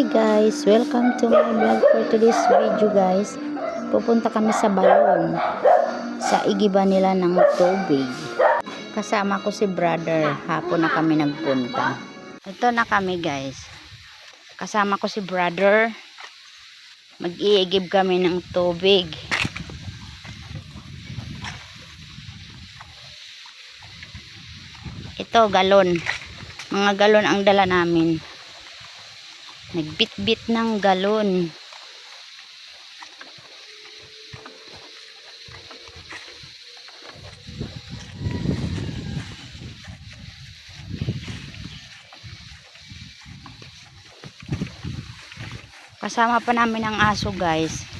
guys, welcome to my vlog for today's video guys. Pupunta kami sa balon sa igiba nila ng tubig. Kasama ko si brother, hapon na kami nagpunta. Ito na kami guys. Kasama ko si brother. Mag-iigib kami ng tubig. Ito galon. Mga galon ang dala namin. Nagbit-bit ng galon. Kasama pa namin ang aso guys.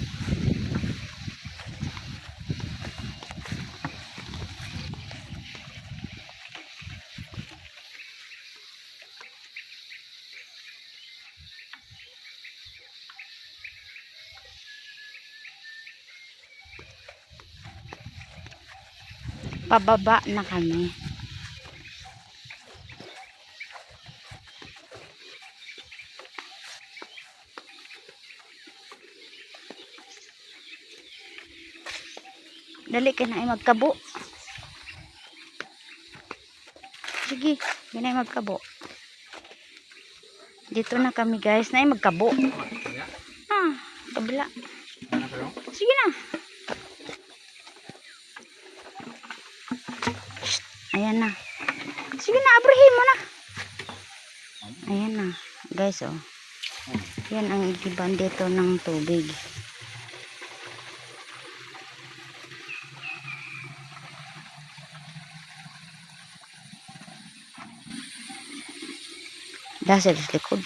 Pababa na kami. Dali ka na ay magkabo. Sige, yun ay magkabo. Dito na kami guys, na ay magkabo. Ah, kabila. Sige na. Ayan na. Sige na, abrahin mo na. Ayan na. Guys, oh. Yan ang igiban dito ng tubig. Dahil sa likod.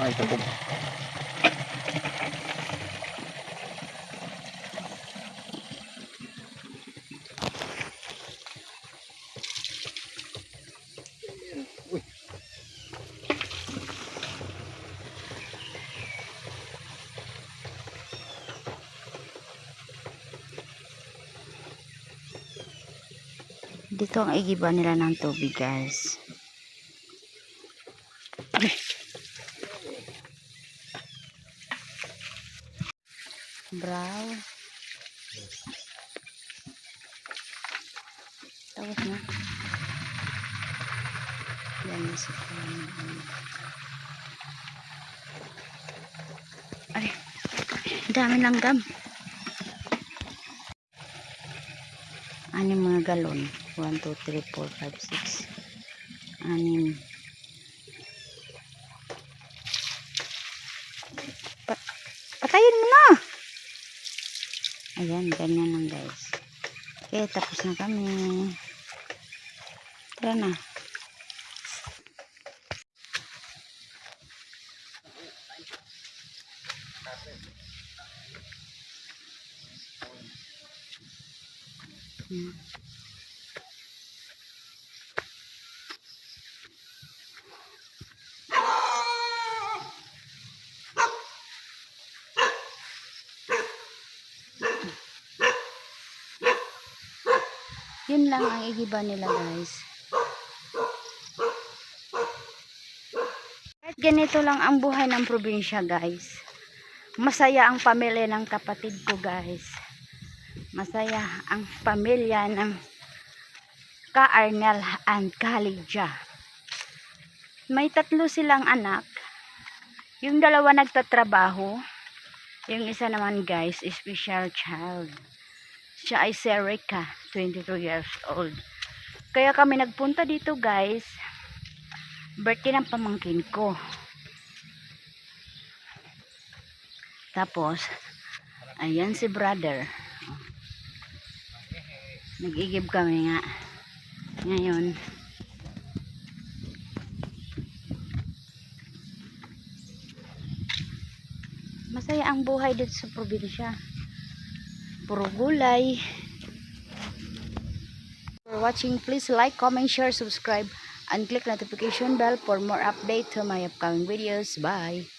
Ay, tabog. Dito ang igiba nila ng tubig, guys. Brow. Tapos na. Yan yung sa Ay, dami langgam. Anim mga galon. 1, 2, 3, 4, 5, 6. Anim. Pa patayin mo na! Ayan, ganyan lang guys. Okay, tapos na kami. Tara na. Hmm. Yun lang ang igiba nila guys. Kahit ganito lang ang buhay ng probinsya guys. Masaya ang pamilya ng kapatid ko guys. Masaya ang pamilya ng ka-Arnel and Kalidja. May tatlo silang anak. Yung dalawa nagtatrabaho. Yung isa naman guys, special child. Siya ay si Erica, 22 years old. Kaya kami nagpunta dito guys. Birthday ng pamangkin ko. Tapos, ayan si brother. Nag-igib kami nga. Ngayon, masaya ang buhay dito sa probinsya. Puro gulay. For watching, please like, comment, share, subscribe, and click notification bell for more update to my upcoming videos. Bye!